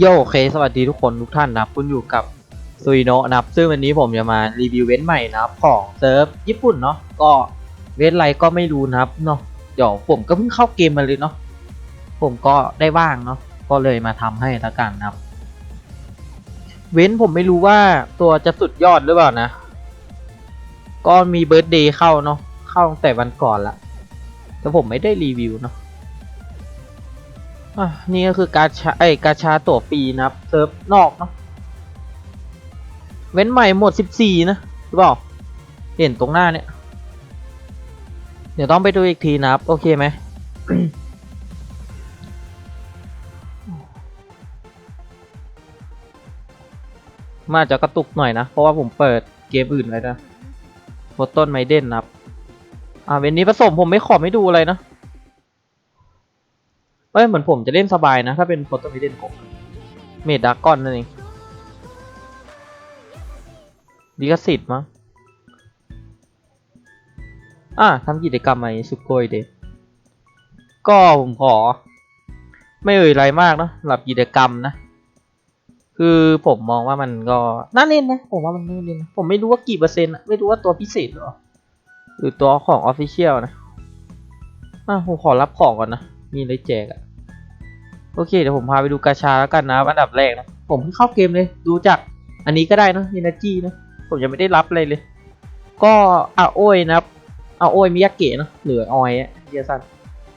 โยโอเค สวัสดีทุกคนทุกท่านนะครับ คุณอยู่กับซุยโนะนะครับ ซึ่งวันนี้ผมจะมารีวิวเว้นใหม่นะครับ ของเซิร์ฟญี่ปุ่นเนาะ ก็เว้นอะไรก็ไม่รู้นะครับเนาะ เดี๋ยวผมก็เพิ่งเข้าเกมมาเลยเนาะ ผมก็ได้ว่างเนาะ ก็เลยมาทำให้ละกันนะครับ เว้นผมไม่รู้ว่าตัวจะสุดยอดหรือเปล่านะ ก็มีเบิร์ d เดย์เข้าเนาะ เข้าตั้งแต่วันก่อนละ แต่ผมไม่ได้รีวิวเนาะ อะนี่ก็คือการชาไอการชาตั๋วฟรีนะครับเซิร์ฟนอกเนาะเว้นใหม่หมด 14 นะหรือเปล่าเห็นตรงหน้าเนี่ย เดี๋ยวต้องไปดูอีกทีนะครับ โอเคไหมมาจะกระตุกหน่อยนะ เพราะว่าผมเปิดเกมอื่นไว้นะโฟต้นไมเดนนะครับ อ่าเวนนี้ผสมผมไม่ขอไม่ดูอะไรนะ เอ้ยเหมือนผมจะเล่นสบายนะ ถ้าเป็นโฟโตมิเดนกเมดดากอนนั่นเองดีกสิทธิ์มั้งอะทำกิจกรรมอะไรสุโกยเดก็ผมขอ ไม่เอ่ยอะไรมากเนอะสำหรับกิจกรรมนะ คือผมมองว่ามันก็น่าเล่นนะ ผมว่ามันน่าเล่นนะผมไม่รู้ว่ากี่เปอร์เซ็นต์อะไม่รู้ว่าตัวพิเศษหรอ หรือตัวของออฟฟิเชียลนะอะผมขอรับของก่อนนะ มีอะไรแจกอะโอเคเดี๋ยวผมพาไปดูกาชาแล้วกันนะอันดับแรกนะผมเพิ่งเข้าเกมเลย ดูจากอันนี้ก็ได้นะยินาจีนะผมยังไม่ได้รับอะไรเลย ก็อาโอ้ยนะครับอาโอ้ยมิยาเกะเนอะเหลือออยอะเดียสัน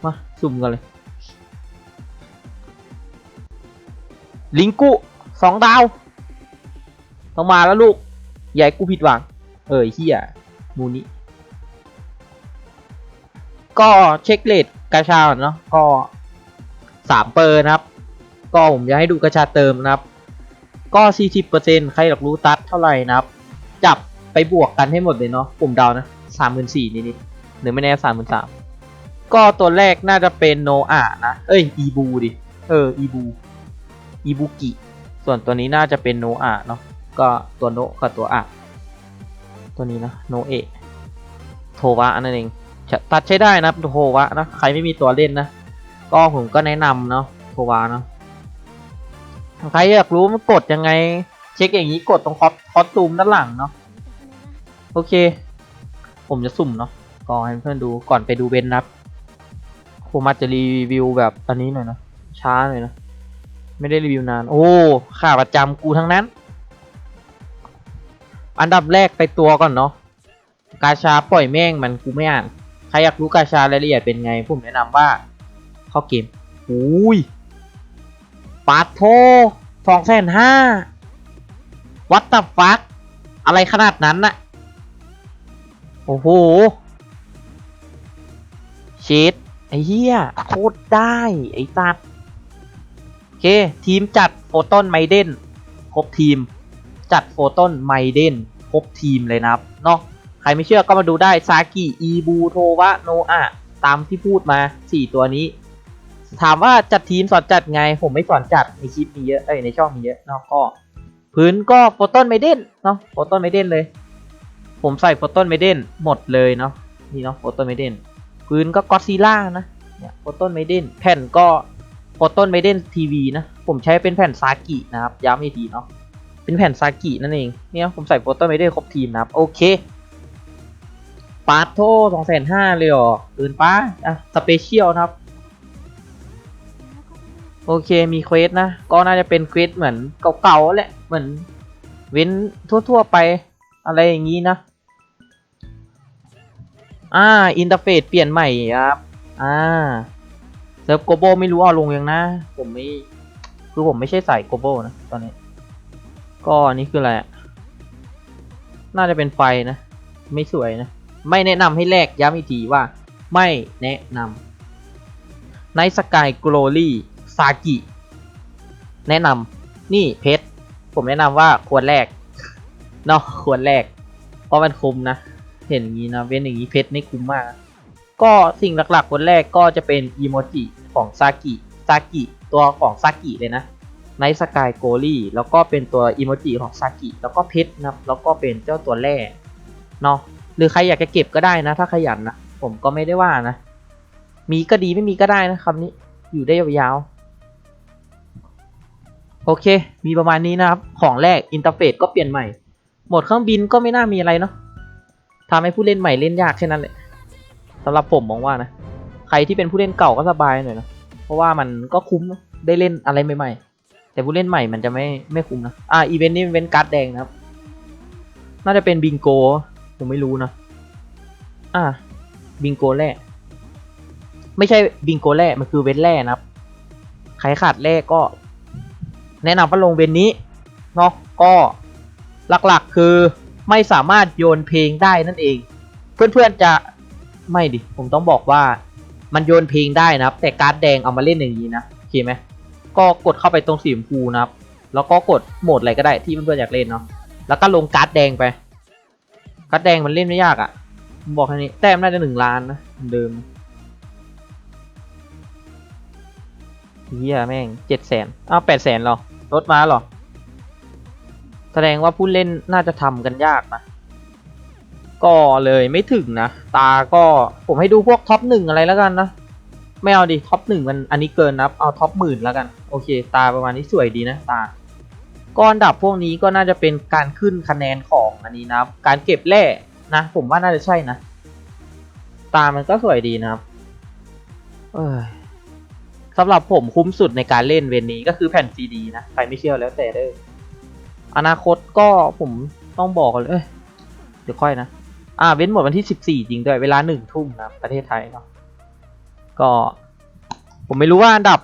มาสุ่มกันเลย ลิงกุสองดาวต้องมาแล้วลูกใหญ่กูผิดหวัง เออเฮียมูนี้ ก็เช็คเลทกาชากเนาะก็สามเปอร์นะครับ ก็ผมจะให้ดูกาชาเติมนะครับ ก็สี่สิบเปอร์เซ็นใครอยากรู้ตัดเท่าไหร่นะครับ จับไปบวกกันให้หมดเลยเนาะผมเดานะสามหมื่นสี่นี่นี่หรือไม่แน่สามหมื่นสามก็ตัวแรกน่าจะเป็นโนอานะ เอ้ยอีบูดิ เอออีบูอีบูกิ ส่วนตัวนี้น่าจะเป็นโนอาเนาะ ก็ตัวโนกับตัวอะตัวนี้นะโนเอะโทวะนั่นเอง ตัดใช้ได้นะโทวะนะใครไม่มีตัวเล่นนะก็ผมก็แนะนำเนาะโทวะเนาะใครอยากรู้มันกดยังไง เช็คอย่างนี้กดตรงคอสคอสตูมด้านหลังเนาะโอเค ผมจะสุ่มเนาะก็ให้เพื่อนดูก่อนไปดูเบนนะครับผมอาจจะรีวิวแบบอันนี้หน่อยนะช้าหน่อยนะไม่ได้รีวิวนาน โอ้ข่าประจำกูทั้งนั้น อันดับแรกไปตัวก่อนเนาะกาชาปล่อยแม่งมันกูไม่อ่าน ครอยากรู้กาชารายละเอียดเป็นไง ผมแนะนำว่าเข้าเกมอุ้ยปาดโทสองแสนห้าวัตต f ฟักอะไรขนาดนั้นน่ะ โอ้โหเชดไอ้เหี้ยโคตรได้ ไอ้ตัดโอเค ทีมจัดโฟตอนไมเดนครบทีม จัดโฟตอนไมเดนครบทีมเลยนะครับเนาะ ใครไม่เชื่อก็มาดูได้ซากิอีบูโทวะโนอะตามที่พูดมา 4 ตัวนี้ ถามว่าจัดทีมสอนจัดไง ผมไม่สอนจัดในคลิปมีเยอะเอ้ยในช่องมีเยอะเนาะก็ พื้นก็โฟตอนไมเดนเนาะโฟตอนไมเดนเลย ผมใส่โฟตอนไมเดนหมดเลยเนาะนี่เนาะโฟตอนไมเดนพื้นก็ก็ซีล่านะเนี่ยโฟตอนไมเดนแผ่นก็โฟตอนไมเดนทีวีนะผมใช้เป็นแผ่นซากินะครับย้ำอีกทีเนาะเป็นแผ่นซากินั่นเองเนี่ยผมใส่โฟตอนไมเดนครบทีมนะครับโอเค ปาร์ตโทสองแสนห้าเลยเหรอเกินป้าอะสเปเชียลครับ โอเคมีเควสนะ ก็น่าจะเป็นเควสเหมือนเก่าๆแหละ เหมือนเว้นทั่วๆไปอะไรอย่างนี้นะ อ่า อินเทอร์เฟซเปลี่ยนใหม่ครับ อ่าเซิร์ฟโกโบไม่รู้เอาลงยังนะ ผมไม่ คือผมไม่ใช่สายโกโบนะตอนนี้ ก็อันนี้คืออะไร น่าจะเป็นไฟนะ ไม่สวยนะ ไม่แนะนำให้แลกย้ำอีกทีว่า ไม่แนะนำในสกายโกลลี่ซากิแนะนำนี่เพชรผมแนะนำว่าควรแลกเนาะควรแลกเพราะมันคุ้มนะ เห็นอย่างนี้นะเว้นอย่างนี้เพชรนี่คุ้มมาก ก็สิ่งหลักๆคนแรกก็จะเป็นอีโมจิของซากิซากิตัวของซากิเลยนะในสกายโกลี่แล้วก็เป็นตัวอีโมจิของซากิแล้วก็เพชรนะครับแล้วก็เป็นเจ้าตัวแร่เนาะ หรือใครอยากจะเก็บก็ได้นะ ถ้าขยันนะผมก็ไม่ได้ว่านะ มีก็ดีไม่มีก็ได้นะคำนี้อยู่ได้ยาวๆโอเค มีประมาณนี้นะครับ ของแรกอินเทอร์เฟซก็เปลี่ยนใหม่ โหมดเครื่องบินก็ไม่น่ามีอะไรเนาะทำให้ผู้เล่นใหม่เล่นยากแค่นั้นแหละสำหรับผมมองว่านะ ใครที่เป็นผู้เล่นเก่าก็สบายหน่อยนะ เพราะว่ามันก็คุ้มได้เล่นอะไรใหม่ๆ แต่ผู้เล่นใหม่มันจะไม่ไม่คุ้มนะ อ่าอีเวนต์นี้เป็นการ์ดแดงนะครับ น่าจะเป็นบิงโก ผมไม่รู้นะ อ่าบิงโกแร่ไม่ใช่บิงโกแร่มันคือเว้นแร่นะครับใครขาดแร่ก็ แนะนำว่าลงเว้นนี้เนาะก็หลักๆคือไม่สามารถโยนเพลงได้นั่นเอง เพื่อนๆจะไม่ดิผมต้องบอกว่ามันโยนเพลงได้นะครับ แต่การ์ดแดงเอามาเล่นอย่างนี้นะโอเคไหมก็กดเข้าไปตรงสีชมพูนะครับ แล้วก็กดโหมดอะไรก็ได้ที่เพื่อนๆอยากเล่นเนาะแล้วก็ลงการ์ดแดงไป กร์ดแดงมันเล่นไม่ยากอะ่ะผมบอกแค่นี้แต้มน่าจะหนึ่งล้านนะเดิมเฮียแม่งเจ็ดแสนอ้าวแปดแสนหรอลดมาหรอ แสดงว่าผู้เล่นน่าจะทำกันยากนะก็เลยไม่ถึงนะ ตาก็ผมให้ดูพวกท็อปหนึ่งอะไรแล้วกันนะ ไม่เอาดิท็อปหนึ่งมันอันนี้เกินนะเอาท็อปหมื่นแล้วกัน โอเค ตาประมาณนี้สวยดีนะตา ก็อันดับพวกนี้ก็น่าจะเป็นการขึ้นคะแนนของอันนี้นะครับ การเก็บแร่นะ ผมว่าน่าจะใช่นะ ตามันก็สวยดีนะครับเอยสำหรับผมคุ้มสุดในการเล่นเวนนี้ก็คือแผ่นซีดีนะ ใครไม่เชื่อแล้วแต่เด้ออนาคตก็ผมต้องบอกเลยเอ้ยเดี๋ยวค่อยนะ อ่าเว้นหมดวันที่สิบสี่จริงด้วย เวลาหนึ่งทุ่มนะประเทศไทยเนาะก็ ผมไม่รู้ว่าอันดับ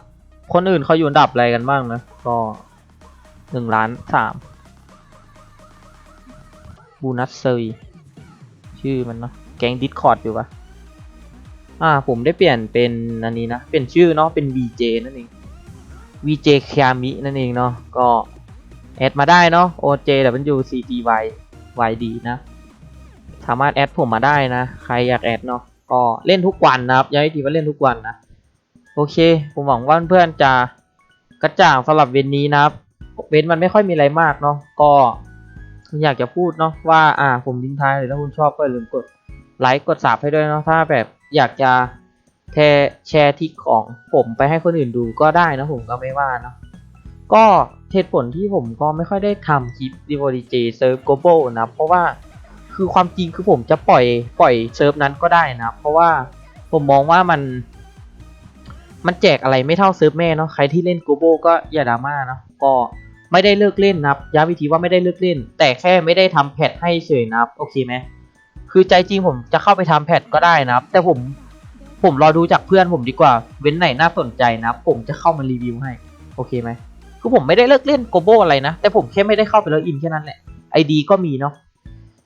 คนอื่นเขาอยู่อันดับอะไรกันบ้างนะ ก็ หนึ่งล้านสามบูนัสเซยชื่อมันเนาะแก๊งดิสคอร์ดอยู่ปะอ่าผมได้เปลี่ยนเป็นอันนี้นะเป็นชื่อเนาะเป็น VJ นั่นเอง VJ คามินั่นเองเนาะก็แอดมาได้เนาะ OJ W C T Y Y D นะ สามารถแอดผมมาได้นะ ใครอยากแอดเนาะก็เล่นทุกวันนะครับย้ำอีกทีว่าเล่นทุกวันนะ โอเค ผมหวังว่าเพื่อนๆจะกระจ่างสำหรับเวนนี้นะครับ เวนมันไม่ค่อยมีอะไรมากเนาะก็อยากจะพูดเนาะว่าอ่าผมทิ้งท้ายเลยถ้าคุณชอบก็อย่าลืมกดไลค์กดสับให้ด้วยเนาะถ้าแบบอยากจะแชร์แชร์ทิกของผมไปให้คนอื่นดูก็ได้นะผมก็ไม่ว่าเนาะก็เหตุผลที่ผมก็ไม่ค่อยได้ทำคลิป d v o d j เจเซิร์ฟ global นะเพราะว่าคือความจริงคือผมจะปล่อยปล่อยเซิร์ฟนั้นก็ได้นะเพราะว่าผมมองว่ามัน มันแจกอะไรไม่เท่าเซิร์ฟแม่เนาะใครที่เล่น global ก็อย่าดราม่านะก็ ไม่ได้เลิกเล่นนะครับย้ำวิธีว่าไม่ได้เลิกเล่น แต่แค่ไม่ได้ทำแพทให้เฉยนะครับโอเคไหมคือใจจริงผมจะเข้าไปทำแพทก็ได้นะครับ แต่ผมผมรอดูจากเพื่อนผมดีกว่า เว้นไหนน่าสนใจนะครับผมจะเข้ามารีวิวให้ โอเคไหมคือผมไม่ได้เลิกเล่นโกโบอะไรนะ แต่ผมแค่ไม่ได้เข้าไปแล้วอินแค่นั้นแหละไอดีก็มีเนาะ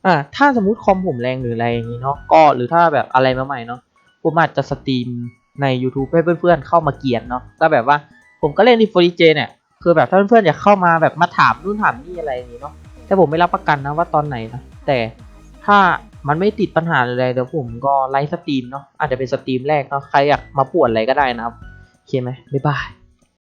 อ่าถ้าสมมติคอมผมแรงหรืออะไรอย่างนี้เนาะก็หรือถ้าแบบอะไรมาใหม่เนาะผมอาจจะสตรีมใน YouTube ให้เพื่อนๆเข้ามาเกียนเนาะก็แบบว่าผมก็เล่นดีโฟดีเจเนี่ย คือแบบถ้าเพื่อนๆอยากเข้ามาแบบมาถามนู่นถามนี่อะไรอย่างนี้เนาะแต่ผมไม่รับประกันนะว่าตอนไหนนะแต่ถ้ามันไม่ติดปัญหาอะไรเดี๋ยวผมก็ไลฟ์สตรีมเนาะอาจจะเป็นสตรีมแรกเนาะใครอยากมาปวดอะไรก็ได้นะครับโอเคไหมบ๊ายบาย